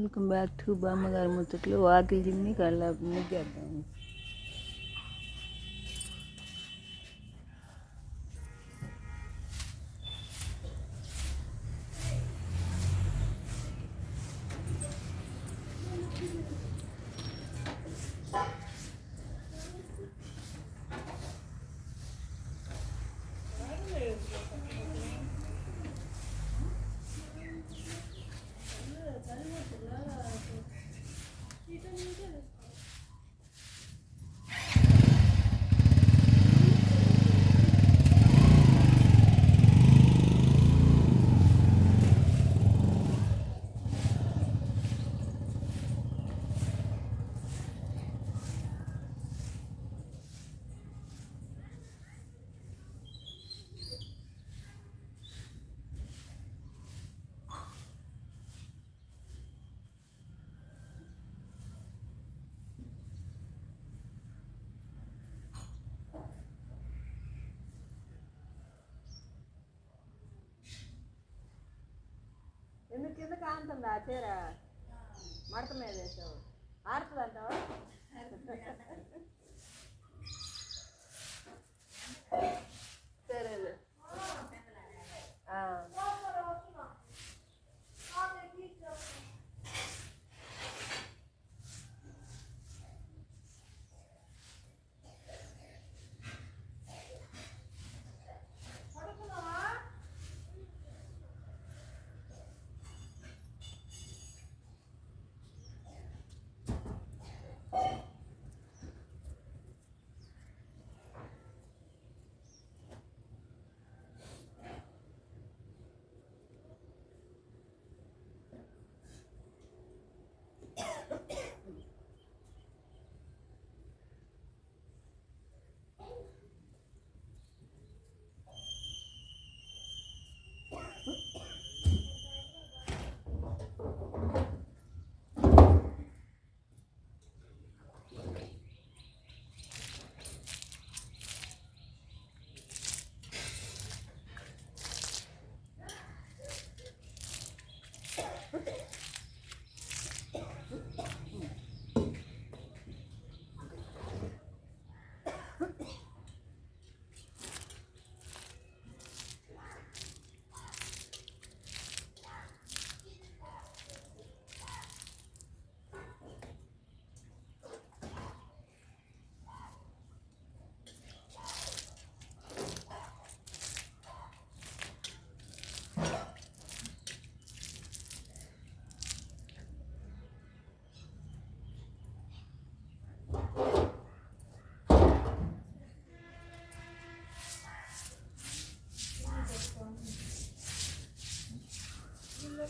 Welcome back to బామ్మగారి ముచ్చట్లు వాకిలి chimney కళ్ళ ముగ్గేద్దాం కింద కాంతుంది ఆ చీర. మడత మీద వేసావు. ఆడుతుంది అంటావా సరేలే ఆ.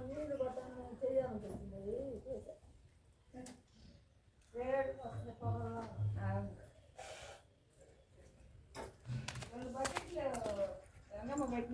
నీళ్ళు కొట్టాను చేయాలనుకుంటుంది చేసా వేడి వస్తుంది పొగలో రెండు బకెట్లు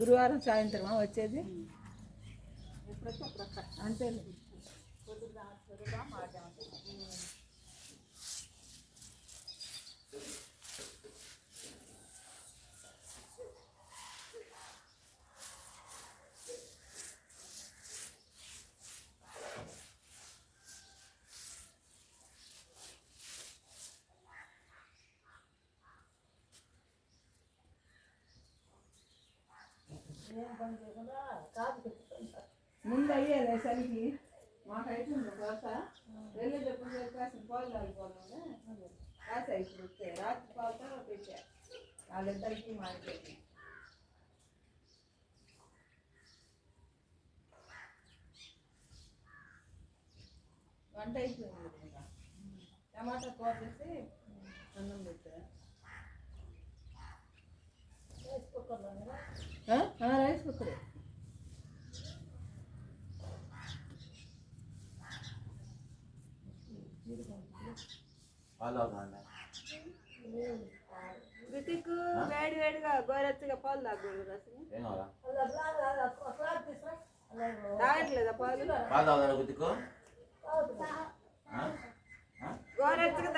గురువారం సాయంత్రమా వచ్చేది? అంతే ముందు అయ్యేది చలికి మాకు అయిపోయింది కోత వెళ్ళేటప్పుడు చెప్పేసిన పాలు తాగిపోతుండే కాసా ఇప్పుడు వస్తే రాత్రి పాలతో పెట్టా. వాళ్ళిద్దరికి మాట్లాడి ఇంటికి వంట అయిపోయింది టమాటా కూర చేసి అన్నం పెట్టా. రైస్ కుక్కరే వేడి వేడిగా గోరెచ్చగా పాలు తాగకూడదు కావాలా తాగట్లేదా పాలు? పాలు తాగుతారా గుద్దుకు గోరెచ్చగా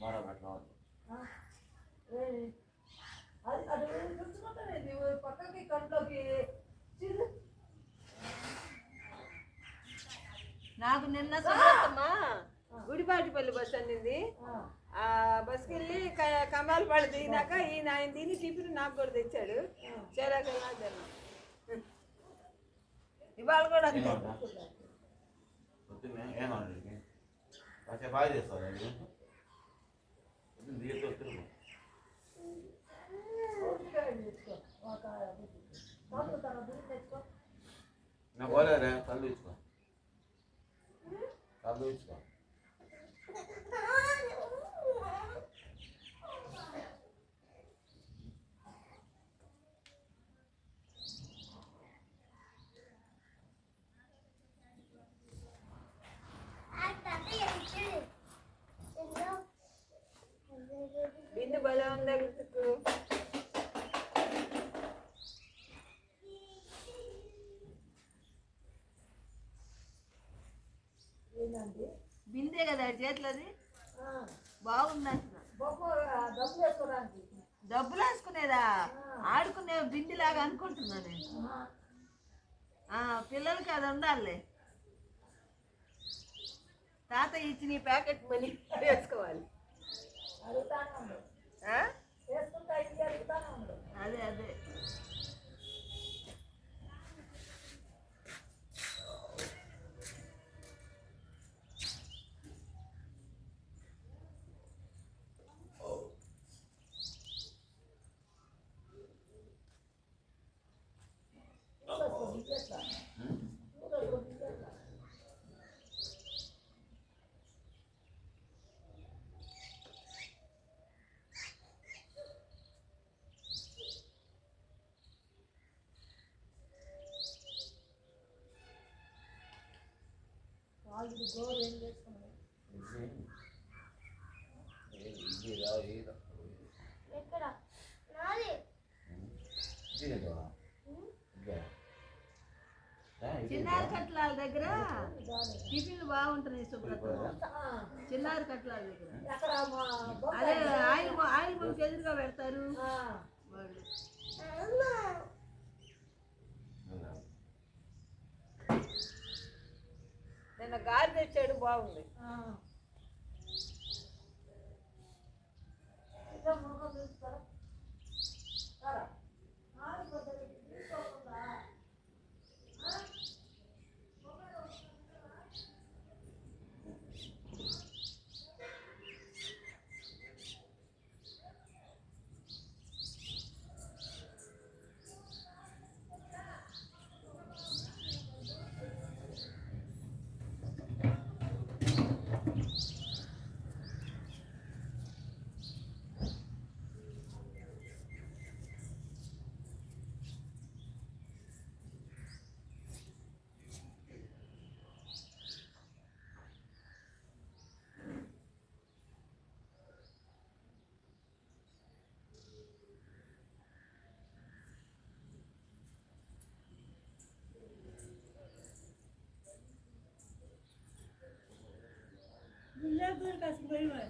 పెట్టవాలి పక్కకి కంట్లోకి నాకు నిన్న గుడిపాటిపల్లి బస్ అన్నింది. ఆ! బస్కి వెళ్ళి కమాలపాడు దిగినాక ఈయన ఆయన తిని టిఫిన్ నాకు కూడా తెచ్చాడు. చేరాక ఇవాళ కూడా అంతే బాగా చేస్తారా మీరు పొద్దున్న దీంతో తిరుగు నా పోలేరే కళ్ళు ఇచ్చుకో కళ్ళు ఇచ్చుకో బిందు బలం ఉందా గుర్తుకు బిందే కదా చేతిలోది? బాగుంది అంటున్నా డబ్బులు వేసుకునేదా? ఆడుకునే బిందిలాగా అనుకుంటున్నా నేను. ఆ, పిల్లలకి అది ఉండాలి తాత ఇచ్చిన ఈ ప్యాకెట్ మనీ వేసుకోవాలి. అదే అదే వాళ్ళు గోరు ఏం చేసుకున్నారు ఇది రా ఇది ఎక్కడ నాది ఇది కదా ఇదే చిన్నారి కట్లాల దగ్గర టిఫిన్లు బాగుంటున్నాయి శుభ్రత చిన్నారి కట్లాల దగ్గర అదే ఆయిల్ ఆయిల్ ఎదురుగా పెడతారు వాళ్ళు నిన్న గారి తెచ్చాడు బాగుంది. ఇంకా 微软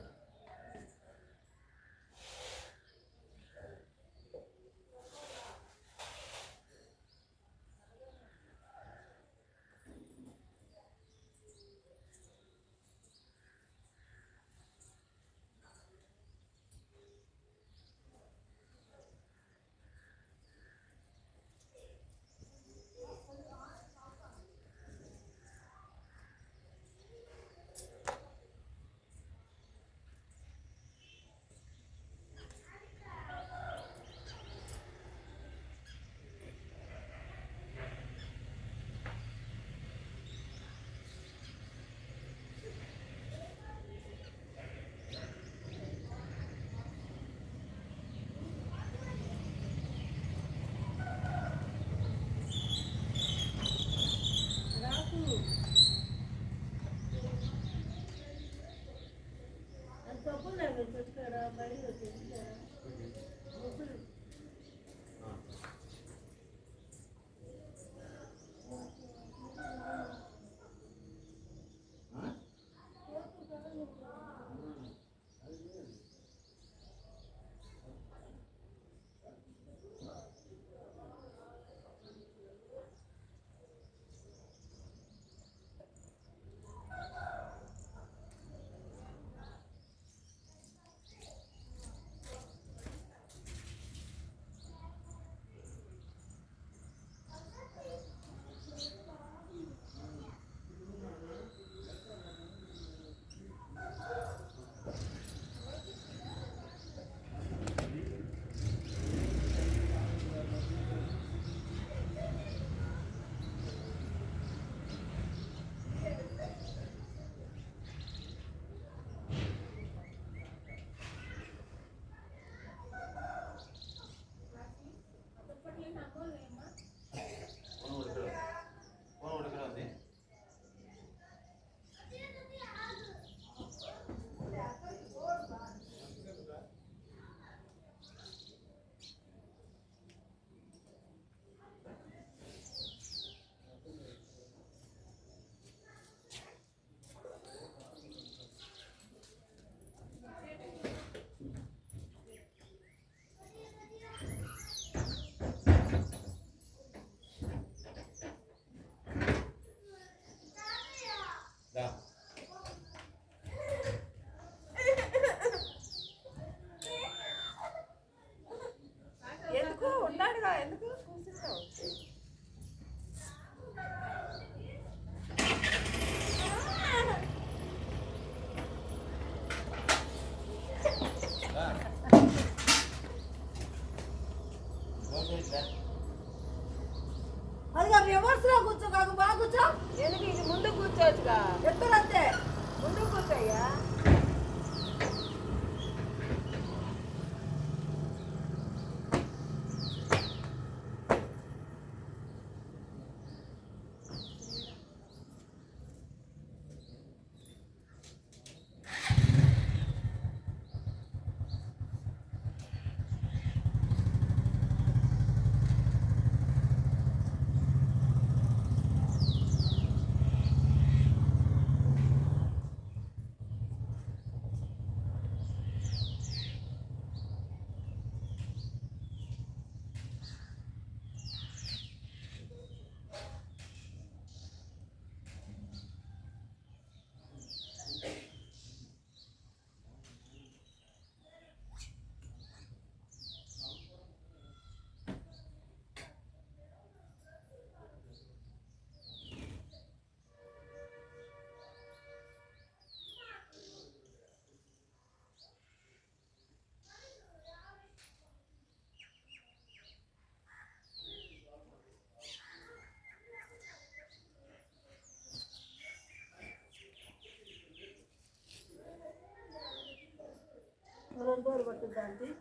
రోజులు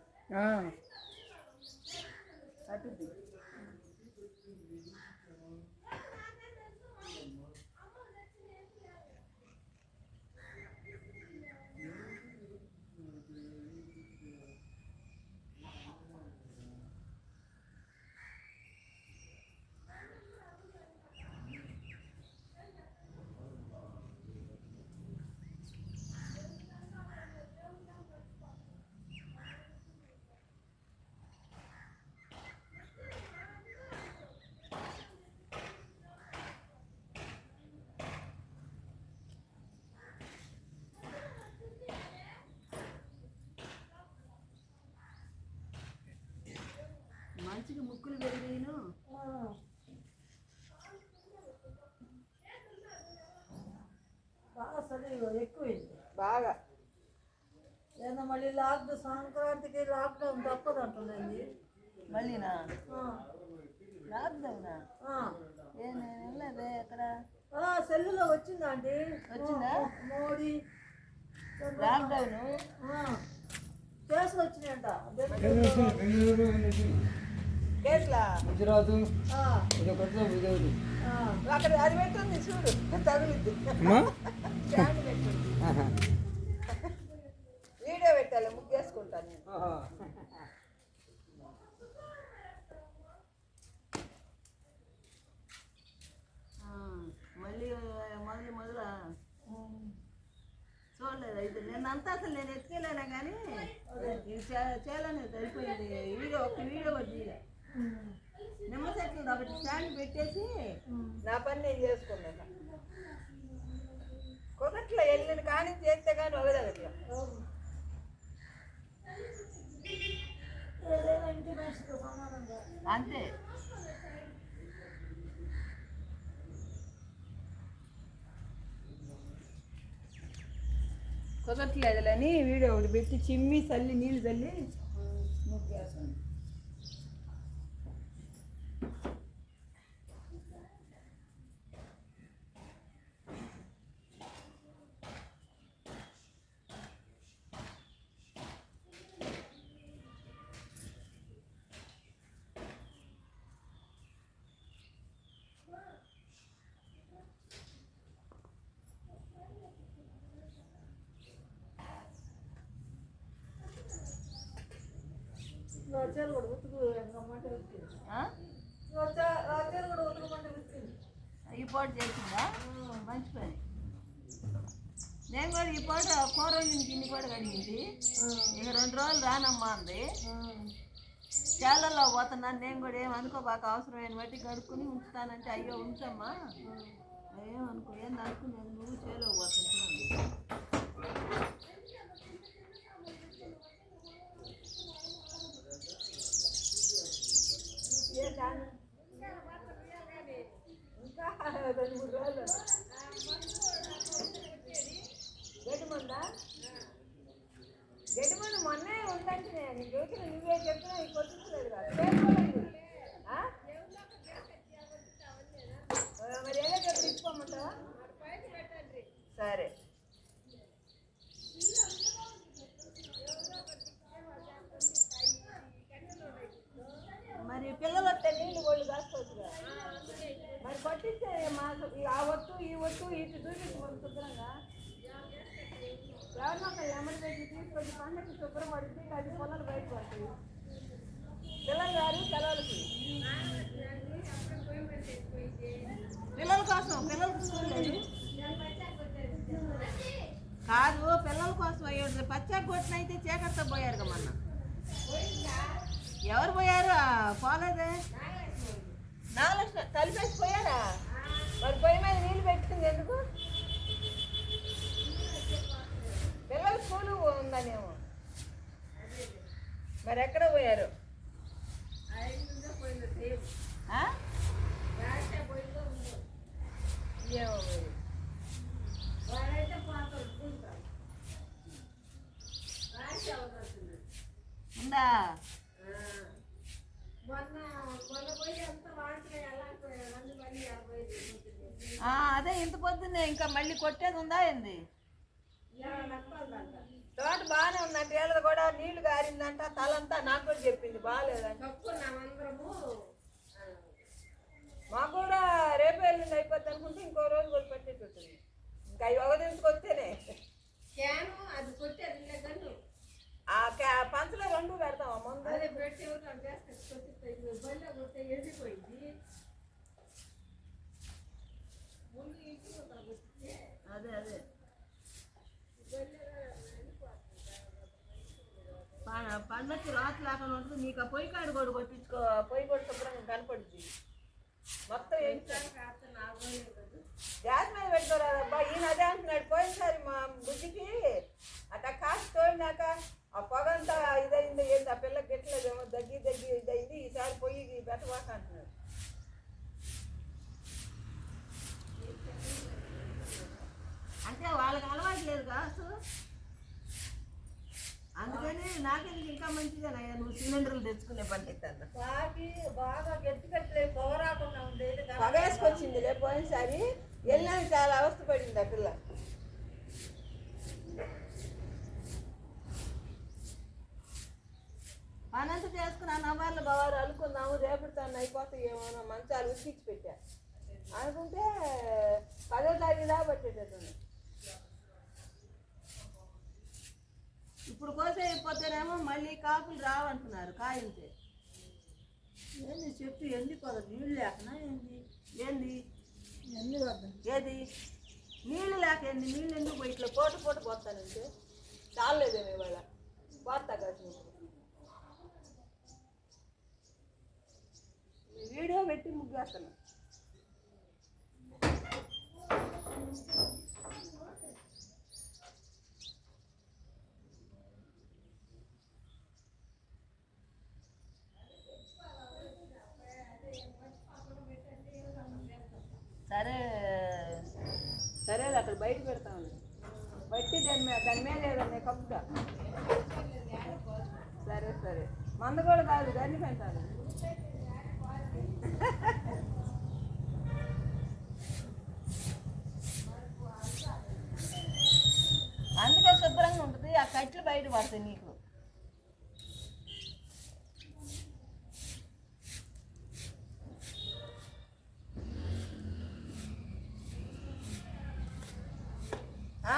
మంచిగా ముక్కులు పెరిగిను బాగా చదువు ఎక్కువైంది. బాగా. ఏదో మళ్ళీ లాక్డౌన్ సంక్రాంతికి లాక్డౌన్ తప్పదు అంటుందండి. మళ్ళీనా? ఆ, లాక్డౌనా? నేను వెళ్ళలేదే ఎక్కడ? ఆ, సెల్లులో వచ్చిందండి వచ్చిందా? మోడీ. లాక్డౌన్? ఆ, కేసులు వచ్చినాయంట. గుజరాత్. ఇది అక్కడ అది పెట్టింది చూడు తగులుద్ది. వీడియో పెట్టాలి ముగ్గేసుకుంటాను మళ్ళీ మొదలు మొదలు చూడలేదు అయితే. నేను అంతా అసలు నేను ఎత్తుకెళ్ళాను కానీ చేయాలని అయిపోయింది వీడియో ఒక వీడియో కూడా నిమ్మ చెట్లు ఒకటి స్టాండ్ పెట్టేసి నా పని నేను చేసుకున్నాను కుదట్లో వెళ్ళిన కానీ చేస్తే కానీ ఒకదగట్లా అంతే. కుదరట్లేదులని వీడియో ఒకటి పెట్టి చిమ్మి చల్లి నీళ్ళు చల్లి ముగ్గేస్తాను రాజ్యాలు కూడా ఉతుకు రమ్మంటే ఉతికింది ఆ? రాజ్యాలు కూడా ఉతుకమంటే ఉతికింది ఈ పూట చేసిందా? మంచి పని. నేను కూడా ఈ పూట కూర వండిన గిన్నె కూడా కడిగింది ఇక రెండు రోజులు రానమ్మా అంది. చేలలో పోతున్నాను నేను కూడా ఏం అనుకోబాక అవసరమైన బట్టి కడుక్కుని ఉంచుతానంటే అయ్యో ఉంచమ్మా. ఏమనుకో ఏంది అనుకునేది? నువ్వు చేలో పోతున్నాను రెండు మూడు రోజులు గడ్డిమందా గడ్డిమంది మొన్నే ఉందంటే నీ జ్యోతిని నువ్వే చెప్పినా నీకు వచ్చించలేదు మరి ఏదో చెప్పి ఇచ్చుకోమంటావా సరే మరి పిల్లలు వస్తే నీళ్ళు వాళ్ళు కాసుకోవచ్చుగా మరి పట్టించే మా ఆ ఒట్టు ఈ ఒట్టు ఇటు చూపించుకోండి శుభ్రంగా. ఎవరినో ఒక ఎమ్మడి పెట్టి తీసుకొచ్చి పండగకి శుభ్రపడితే అది పొలాలు బయట పడుతుంది పిల్లలు గారు పిల్లలకి. పిల్లల కోసం పిల్లలకి స్కూల్ లేదు కాదు పిల్లల కోసం అయ్యాడు పచ్చా అయితే చీకటితో పోయారు కదా మొన్న. ఎవరు పోయారు? ఆ, పోలేదే? నాలుగు కలిపేసి పోయారా మరి పొయ్యి మీద నీళ్ళు పెట్టింది ఎందుకు? పిల్లల స్కూలు ఉందనేమో మరి ఎక్కడ పోయారు? ఏమో ఉందా? అదే ఇంత పొద్దున్నే ఇంకా మళ్ళీ కొట్టేది ఉందా ఏంది? తోట బాగానే ఉందంట ఏళ్ళది కూడా నీళ్ళు గారిందంట తలంతా నాకు కూడా చెప్పింది బాగాలేదంట మాకు కూడా రేపు ఎల్లుండి అయిపోద్ది అనుకుంటే ఇంకో రోజు కూడా పెట్టేటట్టుంది. ఇంకా అవి ఒకదించుకొస్తేనే ఆ క్యా- పంచలో రెండు పెడతాం ముందు అదే అదే ప- పండక్కి రాత్రి లేకుండా ఉంటుంది నీకు ఆ పొయ్యి కాడు కూడా కొట్టించుకో పొయ్యి కూడా శుభ్రంగా కనపడుద్ది మొత్తం ఏంటి గ్యాస్ మీద పెట్టుకోరాదబ్బా ఈయన అదే అంటున్నాడు పోయినసారి మా బుజ్జికి అట్లా కాసి తోడినాక ఆ పొగ అంతా ఇదైంది ఏంది ఆ పిల్లకి ఎట్లేదేమో దగ్గి దగ్గి ఇదైంది ఈసారి పొయ్యి పెట్టబాక అంటున్నాడు అంటే వాళ్ళకి అలవాటు లేదు కాసు అందుకని నాకెందుకు ఇంకా మంచిదేనయ్యా నువ్వు సిలిండర్లు తెచ్చుకునే పండిస్తాను తాకి బాగా గట్టి కట్టలే పొగ రాకుండా ఉండేది పగేసుకొచ్చింది పోయినసారి వెళ్ళినా చాలా అవస్థ పడింది ఆ పిల్ల. పనంతా చేసుకున్నాను అమ్మాయిలు బావారు అనుకున్నాము రేపటితో అయిపోతాయేమో అని మంచాలు ఉతికిచ్చి పెట్టా. అనుకుంటే పదో తారీఖు దా పట్టేటట్టుంది. ఇప్పుడు కోసే అయిపోతేనేమో మళ్ళీ కాపులు రావంటున్నారు కాయంతే. ఏంది చెట్టు ఎండిపోదు నీళ్ళు లేకనా ఏంది? ఏంది? ఏది? నీళ్ళు లేక ఏంది? నీళ్ళు ఎందుకు ఇట్లా పూట పూట పోతానంటే చాలేదేమో ఇవాళ. పోతా కాదు వీడియో పెట్టి ముగ్గేస్తాను సరే సరే అది అక్కడ బయట పెడతాను బట్టి దాని మీద దాని మీద కప్పుగా సరే సరే. మంద కూడా కాదు దాన్ని పెడతాను. అందుకే శుభ్రంగా ఉంటుంది. ఆ కట్లు బయట పడతాయి నీకు ఆ?